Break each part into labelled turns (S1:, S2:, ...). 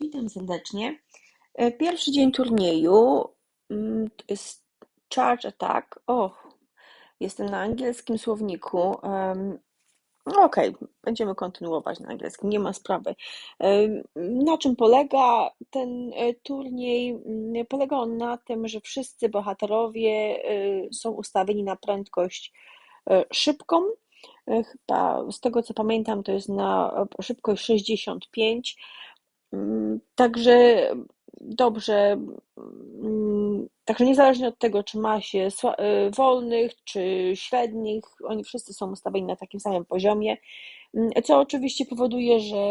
S1: Witam serdecznie. E, Pierwszy dzień turnieju mm, jest Charge Attack. O, jestem na angielskim słowniku. No Okej, będziemy kontynuować na angielskim, nie ma sprawy. Na czym polega ten e, turniej? Mm, Polega on na tym, że wszyscy bohaterowie e, są ustawieni na prędkość szybką. Chyba z tego co pamiętam, to jest na szybkość 65. Także dobrze, także niezależnie od tego, czy ma się y, wolnych, czy średnich, oni wszyscy są ustawieni na takim samym poziomie, co oczywiście powoduje, że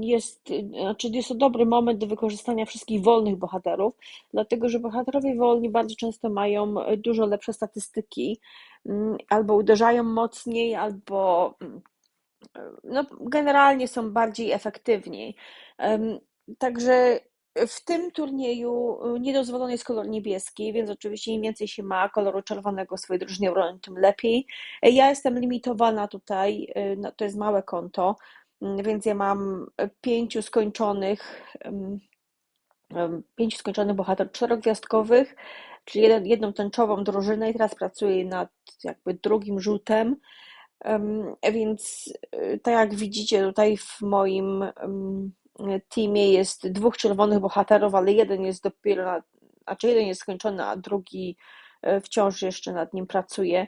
S1: jest, znaczy jest to dobry moment do wykorzystania wszystkich wolnych bohaterów, dlatego że bohaterowie wolni bardzo często mają dużo lepsze statystyki, mm, albo uderzają mocniej, albo mm, no, generalnie są bardziej efektywni. Także w tym turnieju y, niedozwolony jest kolor niebieski, więc oczywiście im więcej się ma koloru czerwonego swojej drużynie obrony, tym lepiej. Ja jestem limitowana tutaj, y, no, to jest małe konto, mm, więc ja mam pięciu skończonych, pięciu skończonych bohaterów czterogwiazdkowych, czyli jedną tęczową drużynę i teraz pracuję nad jakby drugim rzutem. Więc y, tak jak widzicie tutaj w moim teamie jest dwóch czerwonych bohaterów, ale jeden jest dopiero, na, znaczy jeden jest skończony, a drugi e, wciąż jeszcze nad nim pracuje.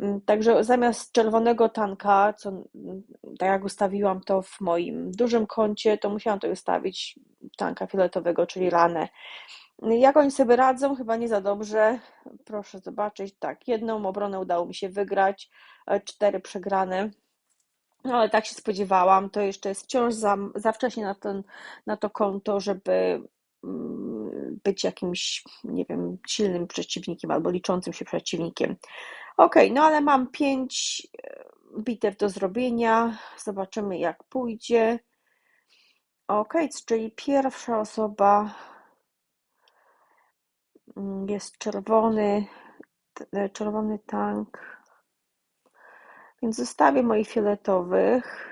S1: Mm, Także zamiast czerwonego tanka, co mm, tak jak ustawiłam to w moim dużym koncie, to musiałam to ustawić tanka fioletowego, czyli ranę. Jak oni sobie radzą? Chyba nie za dobrze. Proszę zobaczyć. Tak, jedną obronę udało mi się wygrać, e, cztery przegrane. No ale tak się spodziewałam. To jeszcze jest wciąż za, za wcześnie na, ten, na to konto, żeby mm, być jakimś, nie wiem, silnym przeciwnikiem albo liczącym się przeciwnikiem. Okej, no ale mam pięć e, bitew do zrobienia. Zobaczymy, jak pójdzie. Okej, czyli pierwsza osoba jest czerwony, e, czerwony tank. Więc zostawię moich fioletowych.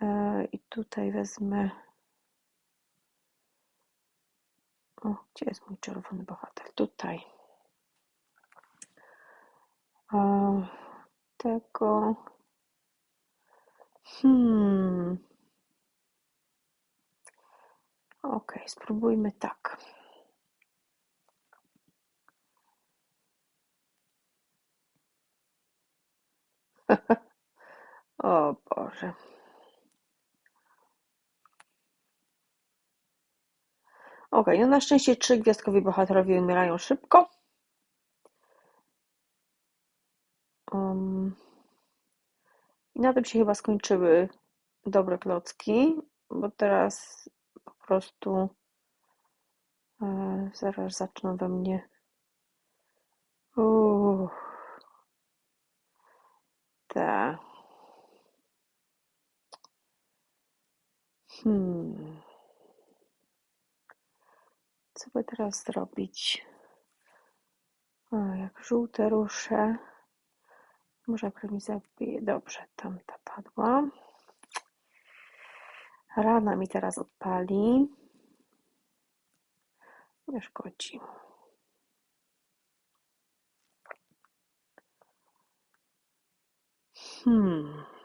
S1: E, I tutaj wezmę. O, gdzie jest mój czerwony bohater? Tutaj. E, Tego. Hmm. Okej, spróbujmy tak. O Boże. Okej, no na szczęście trzy gwiazdkowi bohaterowie umierają szybko. Um, I na tym się chyba skończyły dobre klocki, bo teraz po prostu e, zaraz zaczną we mnie. Uuu, te. Hmm. By teraz zrobić? O, jak żółte ruszę. Może mi zabije. Dobrze, tamta padła. Rana mi teraz odpali. Nie szkodzi. Hmm.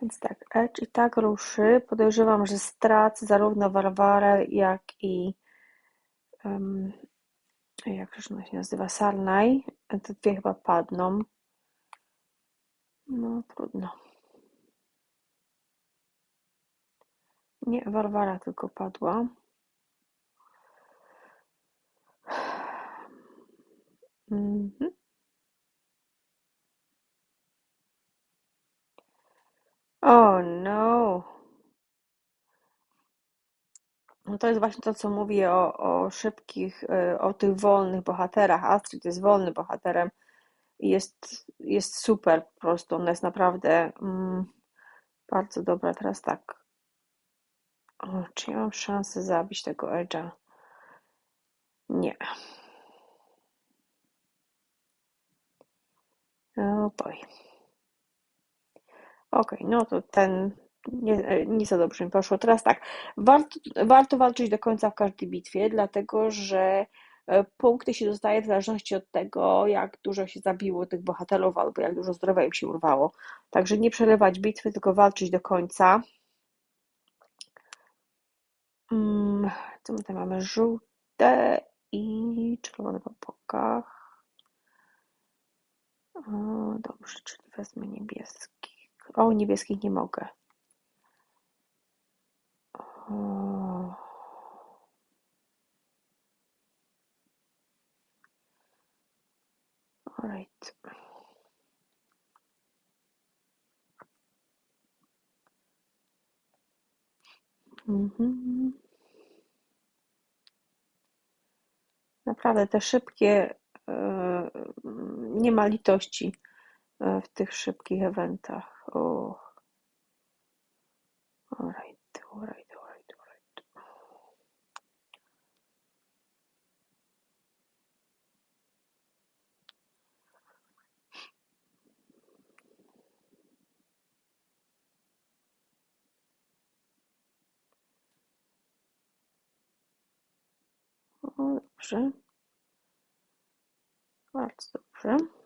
S1: Więc tak, Edge i tak ruszy. Podejrzewam, że stracę zarówno Warwarę, jak i um, jak już ona się nazywa, Sarnaj. Te dwie chyba padną. No, trudno. Nie, Warwara tylko padła. Mhm. Oh no. No to jest właśnie to, co mówię o, o szybkich, y, o tych wolnych bohaterach. Astrid jest wolnym bohaterem i jest, jest super po prostu. Ona jest naprawdę mm, bardzo dobra. Teraz tak. O, czy ja mam szansę zabić tego Edge'a? Nie. Oh boy. Okej, no to ten nie, nie za dobrze mi poszło. Teraz tak, warto, warto walczyć do końca w każdej bitwie, dlatego że e, punkty się dostaje w zależności od tego, jak dużo się zabiło tych bohaterów albo jak dużo zdrowia im się urwało. Także nie przerywać bitwy, tylko walczyć do końca. Mm, co my tutaj mamy? Żółte i czerwone po bokach. Dobrze, czyli wezmę niebieski. O, niebieskich nie mogę. Alright. Mhm. Naprawdę te szybkie, e, nie ma litości e, w tych szybkich eventach. O. Alright, alright, alright, alright. O, dobrze. Bardzo dobrze.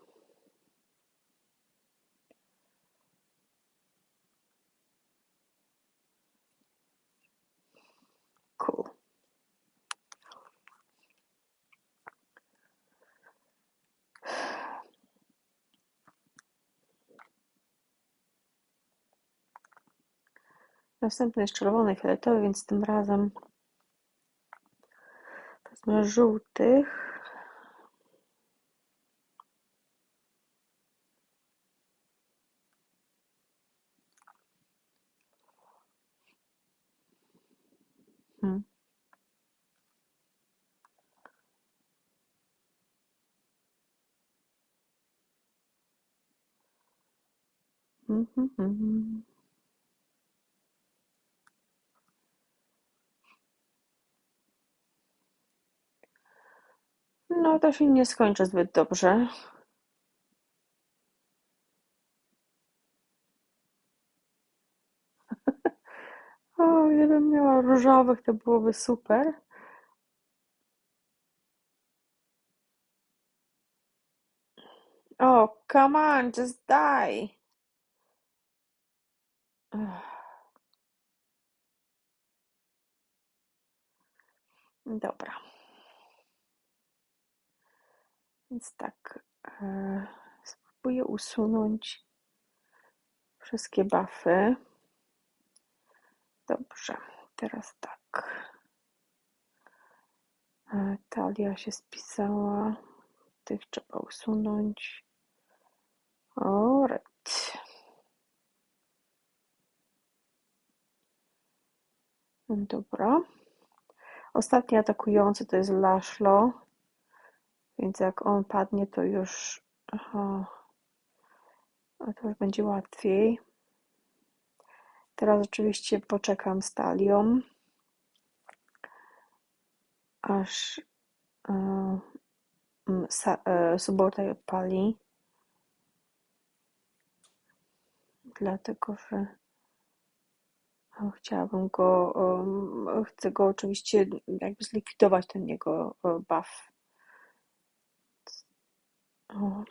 S1: Następny jest czerwony, fioletowy, więc tym razem wezmę żółtych. Hmm. Mhm, No to się nie skończy zbyt dobrze. O, gdybym miała różowych, to byłoby super. Oh, come on, just die. Dobra. Więc tak, e, spróbuję usunąć wszystkie buffy. Dobrze, teraz tak. E, talia się spisała. Tych trzeba usunąć. Alright. Dobra. Ostatni atakujący to jest Laszlo, więc jak on padnie, to już, aha, to już będzie łatwiej. Teraz oczywiście poczekam z talią, aż e, e, Subotaj odpali. Dlatego, że chciałabym go, chcę go oczywiście jakby zlikwidować ten jego e, buff. O.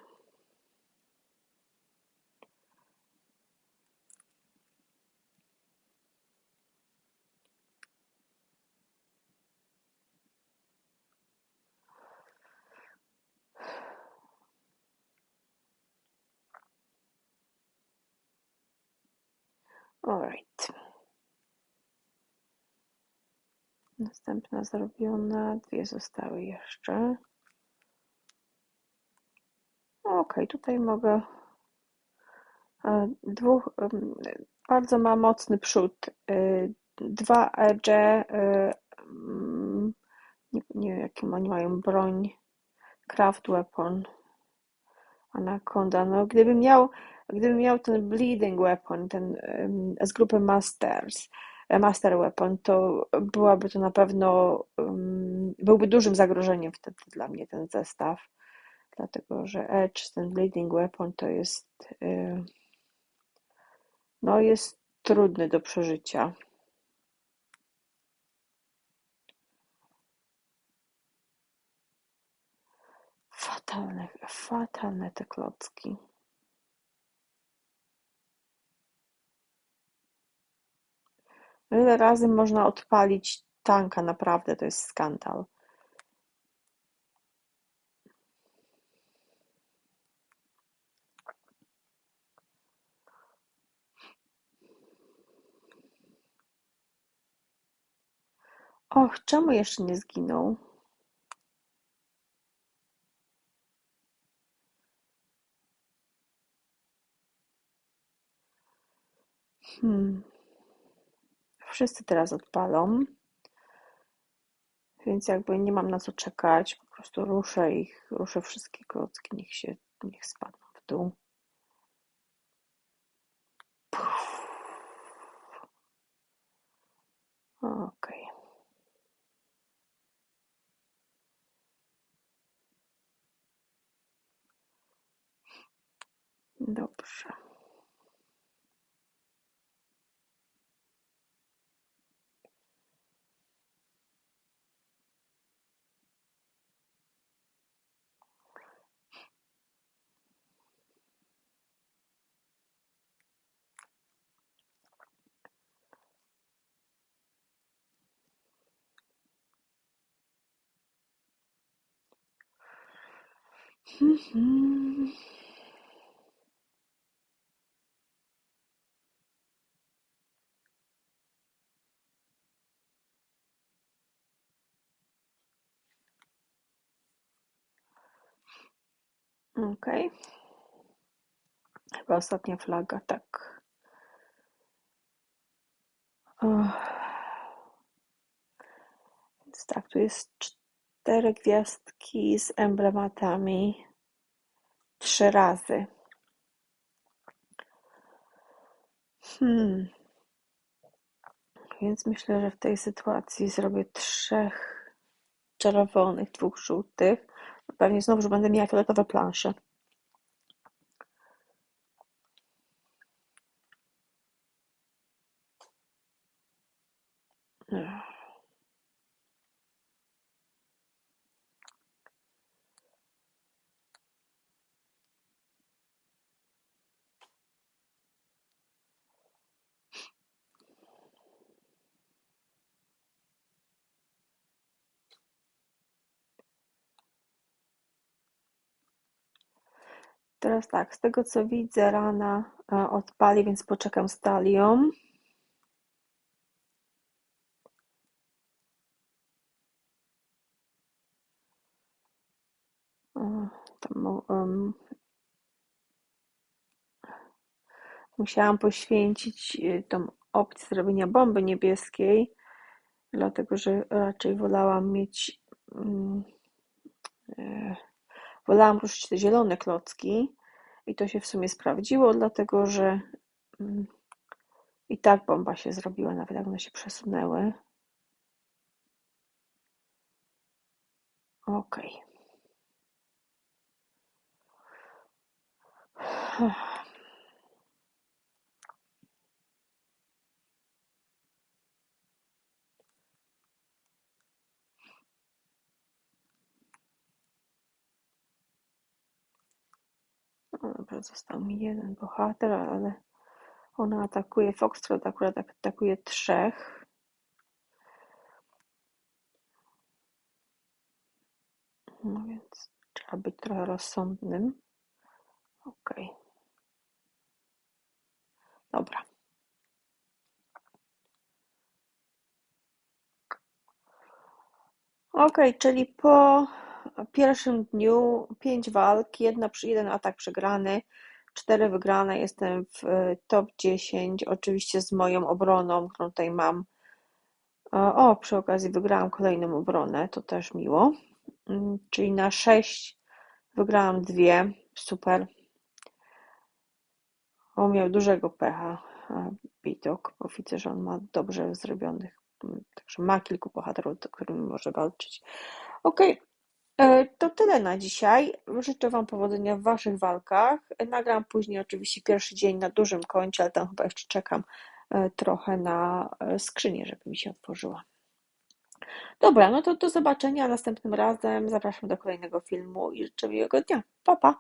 S1: Alright. Następna zrobiona, dwie zostały jeszcze. Ok, tutaj mogę e, dwóch, bardzo ma mocny przód. E, dwa edge, e, mm, nie, nie wiem jaką oni mają broń, craft weapon, anaconda. No, gdybym miał, gdybym miał ten bleeding weapon, ten z grupy masters, master weapon, to byłaby to na pewno, byłby dużym zagrożeniem wtedy dla mnie ten zestaw dlatego że Edge, ten Bleeding Weapon to jest y, No, jest trudny do przeżycia. Fatalne, fatalne te klocki. Ile razy można odpalić tanka, naprawdę to jest skandal. Och, czemu jeszcze nie zginął? Hmm. Wszyscy teraz odpalą, więc jakby nie mam na co czekać, po prostu ruszę ich, ruszę wszystkie klocki, niech się, niech spadną w dół. Okej. Dobrze. Mhm. Okej. Chyba ostatnia flaga, tak. Więc tak, tu jest cztery gwiazdki z emblematami. Trzy razy. Hmm. Więc myślę, że w tej sytuacji zrobię trzech czerwonych, dwóch żółtych. Pewnie znowu, że będę miała fioletowe plansze. Teraz tak, z tego co widzę, rana e, odpali, więc poczekam z talią. Tam, um, musiałam poświęcić e, tą opcję zrobienia bomby niebieskiej, dlatego że raczej wolałam mieć um, Wolałam ruszyć te zielone klocki i to się w sumie sprawdziło, dlatego że mm, i tak bomba się zrobiła, nawet jak one się przesunęły. Ok. No został mi jeden bohater, ale ona atakuje, Foxtrot akurat atakuje trzech. No więc trzeba być trochę rozsądnym. Okay. Dobra. Okay, czyli po pierwszym dniu pięć walk, jedna, jeden atak przegrany, cztery wygrane. Jestem w e, top 10, oczywiście z moją obroną, którą tutaj mam. O, przy okazji wygrałam kolejną obronę, to też miło. Mm, czyli na 6 wygrałam dwie, super. On miał dużego pecha, Bitok, bo widzę, że on ma dobrze zrobionych, także ma kilku bohaterów, z którymi może walczyć. Okej, okay. E, To tyle na dzisiaj. Życzę Wam powodzenia w Waszych walkach. Nagram później oczywiście pierwszy dzień na dużym koncie, ale tam chyba jeszcze czekam e, trochę na e, skrzynię, żeby mi się otworzyła. Dobra, no to do zobaczenia następnym razem. Zapraszam do kolejnego filmu i życzę miłego dnia. Pa, pa!